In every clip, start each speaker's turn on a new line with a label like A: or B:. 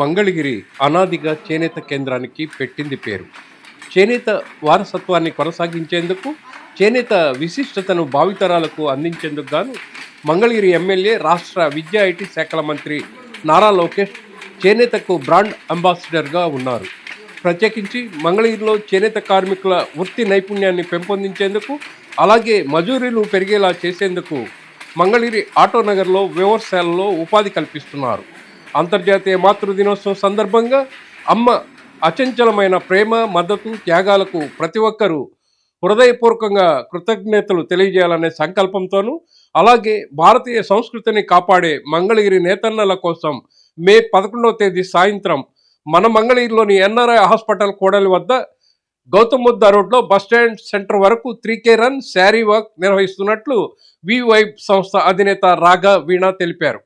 A: మంగళగిరి అనాదిగా చేనేత కేంద్రానికి పెట్టింది పేరు. చేనేత వారసత్వాన్ని కొనసాగించేందుకు చేనేత విశిష్టతను భావితరాలకు అందించేందుకు గాను మంగళగిరి ఎమ్మెల్యే రాష్ట్ర విద్యా ఐటీ శాఖల మంత్రి నారా లోకేష్ చేనేతకు బ్రాండ్ అంబాసిడర్గా ఉన్నారు. ప్రత్యేకించి మంగళగిరిలో చేనేత కార్మికుల వృత్తి నైపుణ్యాన్ని పెంపొందించేందుకు అలాగే మజూరీలు పెరిగేలా చేసేందుకు మంగళగిరి ఆటో నగర్లో వ్యవసాయాలలో ఉపాధి కల్పిస్తున్నారు. అంతర్జాతీయ మాతృ దినోత్సవం సందర్భంగా అమ్మ అచంచలమైన ప్రేమ మద్దతు త్యాగాలకు ప్రతి ఒక్కరూ హృదయపూర్వకంగా కృతజ్ఞతలు తెలియజేయాలనే సంకల్పంతోనూ అలాగే భారతీయ సంస్కృతిని కాపాడే మంగళగిరి నేతన్నల కోసం మే పదకొండవ తేదీ సాయంత్రం మన మంగళగిరిలోని ఎన్ఆర్ఐ హాస్పిటల్ కోడలి వద్ద గౌతమ్ బుద్ధ రోడ్లో బస్టాండ్ సెంటర్ వరకు three K run sari walk నిర్వహిస్తున్నట్లు వివైబ్ సంస్థ అధినేత రాగా వీణ తెలిపారు.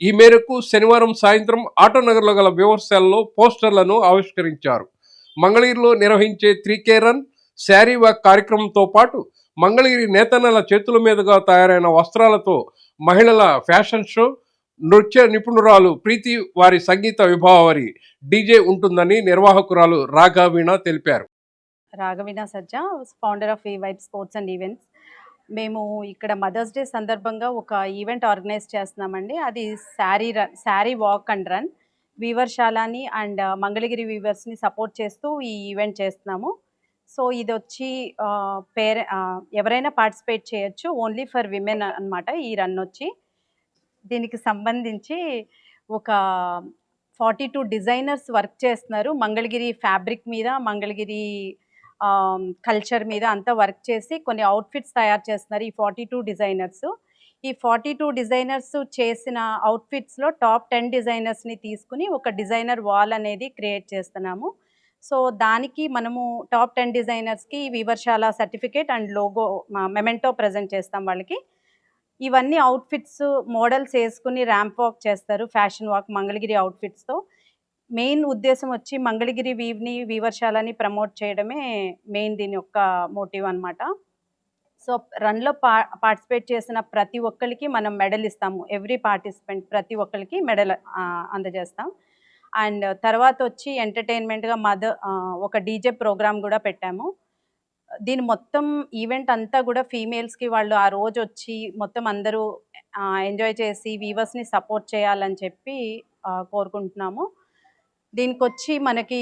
A: ఈ మేరకు శనివారం సాయంత్రం ఆటోనగర్లో గల వ్యవస్థల్లో పోస్టర్లను ఆవిష్కరించారు. మంగళగిరిలో నిర్వహించే త్రికేరన్ రన్ శారీ వాక్ కార్యక్రమంతో పాటు మంగళగిరి నేతన్నల చేతుల మీదుగా తయారైన వస్త్రాలతో మహిళల ఫ్యాషన్ షో నృత్య నిపుణురాలు ప్రీతి వారి సంగీత విభావరి డీజే ఉంటుందని నిర్వాహకురాలు రాఘవీణ తెలిపారు.
B: రాఘవీణ సజ్జా ఫౌండర్ ఆఫ్ ఈ వైబ్ స్పోర్ట్స్ అండ్ ఈవెంట్స్ మేము ఇక్కడ మదర్స్ డే సందర్భంగా ఒక ఈవెంట్ ఆర్గనైజ్ చేస్తున్నామండి. అది sari run sari walk and run వీవర్శాలని and Mangalagiri వీవర్స్ని సపోర్ట్ చేస్తూ ఈ ఈవెంట్ చేస్తున్నాము. సో ఇది వచ్చి పేరె ఎవరైనా పార్టిసిపేట్ చేయొచ్చు. ఓన్లీ ఫర్ విమెన్ అనమాట ఈ రన్ వచ్చి. దీనికి సంబంధించి ఒక ఫార్టీ టూ డిజైనర్స్ వర్క్ చేస్తున్నారు. మంగళగిరి ఫ్యాబ్రిక్ మీద మంగళగిరి కల్చర్ మీద అంతా వర్క్ చేసి కొన్ని అవుట్ఫిట్స్ తయారు చేస్తున్నారు ఈ ఫార్టీ టూ డిజైనర్స్ ఈ ఫార్టీ టూ డిజైనర్స్ చేసిన అవుట్ఫిట్స్లో టాప్ టెన్ డిజైనర్స్ని తీసుకుని ఒక డిజైనర్ వాల్ అనేది క్రియేట్ చేస్తున్నాము. సో దానికి మనము టాప్ టెన్ డిజైనర్స్కి వివర్శాల certificate and logo memento present చేస్తాం వాళ్ళకి. ఇవన్నీ అవుట్ఫిట్స్ మోడల్స్ వేసుకుని ర్యాంప్ వాక్ చేస్తారు ఫ్యాషన్ వాక్ మంగళగిరి అవుట్ఫిట్స్తో మెయిన్ ఉద్దేశం వచ్చి మంగళగిరి వీవ్ని వీవర్శాలని ప్రమోట్ చేయడమే మెయిన్ దీని యొక్క మోటివ్ అనమాట సో రన్లో పా పార్టిసిపేట్ చేసిన ప్రతి ఒక్కరికి మనం మెడల్ ఇస్తాము. ఎవ్రీ పార్టిసిపెంట్ ప్రతి ఒక్కరికి మెడల్ అందజేస్తాం. అండ్ తర్వాత వచ్చి ఎంటర్టైన్మెంట్గా మదర్ ఒక డీజే ప్రోగ్రామ్ కూడా పెట్టాము. దీని మొత్తం ఈవెంట్ అంతా కూడా ఫీమేల్స్కి వాళ్ళు ఆ రోజు వచ్చి మొత్తం అందరూ ఎంజాయ్ చేసి వీవర్స్ని సపోర్ట్ చేయాలని చెప్పి కోరుకుంటున్నాము. దీనికి వచ్చి మనకి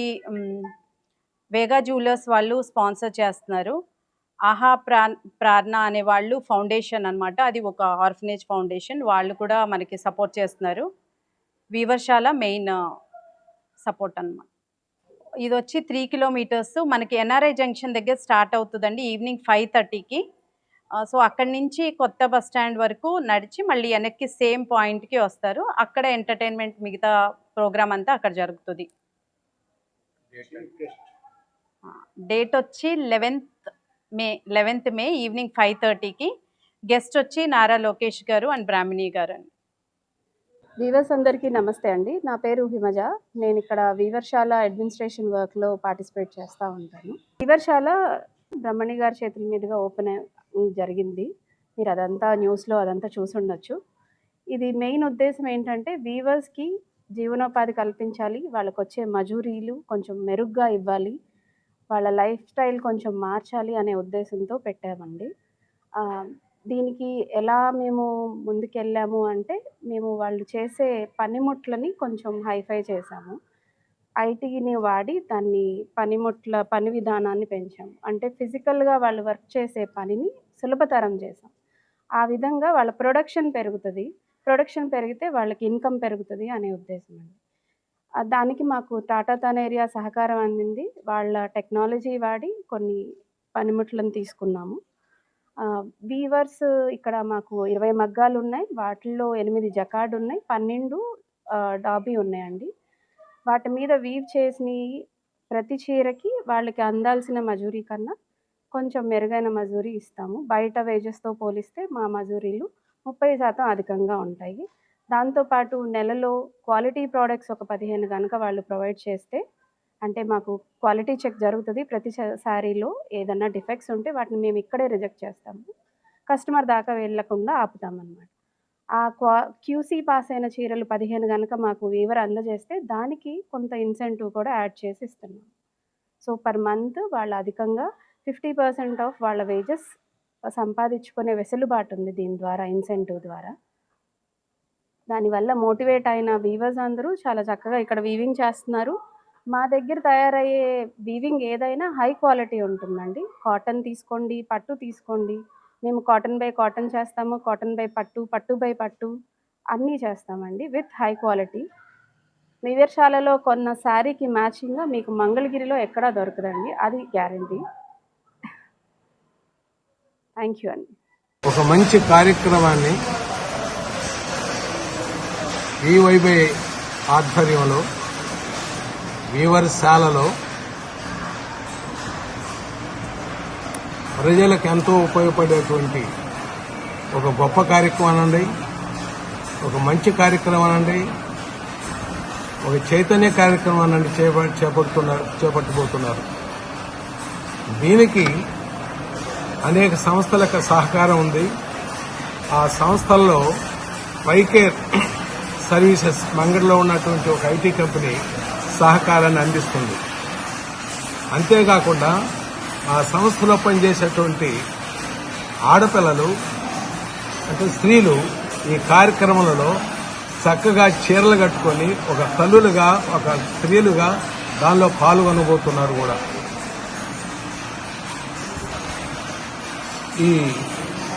B: వేగా జ్యువెలర్స్ వాళ్ళు స్పాన్సర్ చేస్తున్నారు. ఆహా ప్రా ప్రార్థన అనే వాళ్ళు ఫౌండేషన్ అనమాట అది ఒక ఆర్ఫనేజ్ ఫౌండేషన్. వాళ్ళు కూడా మనకి సపోర్ట్ చేస్తున్నారు. వీవర్శాల మెయిన్ సపోర్ట్ అనమాట ఇది వచ్చి త్రీ కిలోమీటర్స్. మనకి ఎన్ఆర్ఐ జంక్షన్ దగ్గర స్టార్ట్ అవుతుందండి ఈవినింగ్ ఫైవ్ థర్టీకి. సో అక్కడి నుంచి కొత్త బస్ స్టాండ్ వరకు నడిచి మళ్ళీ వెనక్కి సేమ్ పాయింట్కి వస్తారు. అక్కడ ఎంటర్టైన్మెంట్ మిగతా ప్రోగ్రామ్ అంతా అక్కడ జరుగుతుంది. డేట్ వచ్చి eleventh May eleventh May evening five థర్టీకి గెస్ట్ వచ్చి నారా లోకేష్ గారు అండ్ బ్రాహ్మిణి గారు అండి.
C: వీవర్స్ అందరికీ నమస్తే అండి. నా పేరు హిమజ. నేను ఇక్కడ వీవర్శాల అడ్మినిస్ట్రేషన్ వర్క్లో పార్టిసిపేట్ చేస్తూ ఉంటాను. వీవర్శాల బ్రహ్మణి గారి చేతుల మీదుగా ఓపెన్ జరిగింది. మీరు అదంతా న్యూస్లో అదంతా చూసి ఉండొచ్చు ఇది మెయిన్ ఉద్దేశం ఏంటంటే వీవర్స్కి జీవనోపాధి కల్పించాలి వాళ్ళకు వచ్చే మజూరీలు కొంచెం మెరుగ్గా ఇవ్వాలి వాళ్ళ లైఫ్ స్టైల్ కొంచెం మార్చాలి అనే ఉద్దేశంతో పెట్టామండి. దీనికి ఎలా మేము ముందుకెళ్ళాము అంటే మేము వాళ్ళు చేసే పనిముట్లని కొంచెం హైఫై చేసాము. ఐటీని వాడి దాన్ని పనిముట్ల పని విధానాన్ని పెంచాము. అంటే ఫిజికల్గా వాళ్ళు వర్క్ చేసే పనిని సులభతరం చేసాం. ఆ విధంగా వాళ్ళ ప్రొడక్షన్ పెరుగుతుంది. ప్రొడక్షన్ పెరిగితే వాళ్ళకి ఇన్కమ్ పెరుగుతుంది అనే ఉద్దేశం అండి. దానికి మాకు టాటా తనేరియా సహకారం అందింది. వాళ్ళ టెక్నాలజీ వాడి కొన్ని పనిముట్లను తీసుకున్నాము. వీవర్స్ ఇక్కడ మాకు ఇరవై మగ్గాలు ఉన్నాయి. వాటిల్లో ఎనిమిది జకాడ్ ఉన్నాయి. పన్నెండు డాబీ ఉన్నాయండి. వాటి మీద వీవ్ చేసిన ప్రతి చీరకి వాళ్ళకి అందాల్సిన మజూరీ కన్నా కొంచెం మెరుగైన మజూరీ ఇస్తాము. బయట వేజెస్తో పోలిస్తే మా మజూరీలు ముప్పై శాతం అధికంగా ఉంటాయి. దాంతోపాటు నెలలో క్వాలిటీ ప్రోడక్ట్స్ ఒక పదిహేను కనుక వాళ్ళు ప్రొవైడ్ చేస్తే అంటే మాకు క్వాలిటీ చెక్ జరుగుతుంది. ప్రతి శారీలో ఏదన్నా డిఫెక్ట్స్ ఉంటే వాటిని మేము ఇక్కడే రిజెక్ట్ చేస్తాము. కస్టమర్ దాకా వెళ్ళకుండా ఆపుతామన్నమాట. ఆ క్వా క్యూసీ పాస్ అయిన చీరలు పదిహేను కనుక మాకు వీవర్ అందజేస్తే దానికి కొంత ఇన్సెంటివ్ కూడా యాడ్ చేసి ఇస్తున్నాం సో పర్ మంత్ వాళ్ళు అధికంగా ఫిఫ్టీ పర్సెంట్ ఆఫ్ వాళ్ళ వేజెస్ సంపాదించుకునే వెసులుబాటు ఉంది దీని ద్వారా ఇన్సెంటివ్ ద్వారా. దానివల్ల మోటివేట్ అయిన వీవర్స్ అందరూ చాలా చక్కగా ఇక్కడ వీవింగ్ చేస్తున్నారు. మా దగ్గర తయారయ్యే వీవింగ్ ఏదైనా హై క్వాలిటీ ఉంటుందండి. కాటన్ తీసుకోండి పట్టు తీసుకోండి. మేము కాటన్ బై కాటన్ చేస్తాము కాటన్ బై పట్టు పట్టు బై పట్టు అన్నీ చేస్తామండి విత్ హై క్వాలిటీ వివర్శాలలో కొన్న శారీకి మ్యాచింగ్గా మీకు మంగళగిరిలో ఎక్కడా దొరకదండి అది గ్యారంటీ థ్యాంక్ యూ అండి.
D: ఒక మంచి కార్యక్రమాన్ని వివైబై ఆధ్వర్యంలో వీవర్శాలలో ప్రజలకు ఎంతో ఉపయోగపడేటువంటి ఒక గొప్ప కార్యక్రమం అండి. ఒక మంచి కార్యక్రమం అండి. ఒక చైతన్య కార్యక్రమం అండి చేప- చేపడుతున్నారు చేపట్టబోతున్నారు. దీనికి అనేక సంస్థలకు సహకారం ఉంది. ఆ సంస్థల్లో వైకేర్ సర్వీసెస్ మంగళలో ఉన్నటువంటి ఒక ఐటీ కంపెనీ సహకారాన్ని అందిస్తుంది. అంతేకాకుండా ఆ సంస్థలో పనిచేసేటువంటి ఆడపిల్లలు అంటే స్త్రీలు ఈ కార్యక్రమాలలో చక్కగా చీరలు కట్టుకొని ఒక తల్లులుగా ఒక స్త్రీలుగా దానిలో పాల్గొనబోతున్నారు కూడా. ఈ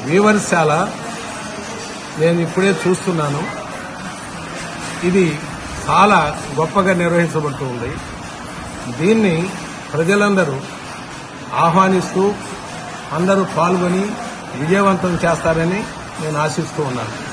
D: వీవర్శాల నేను ఇప్పుడే చూస్తున్నాను. ఇది చాలా గొప్పగా నిర్వహించబడుతుంది దీన్ని ప్రజలందరూ ఆహ్వానిస్తూ అందరూ పాల్గొని విజయవంతం చేస్తారని నేను ఆశిస్తూ ఉన్నాను.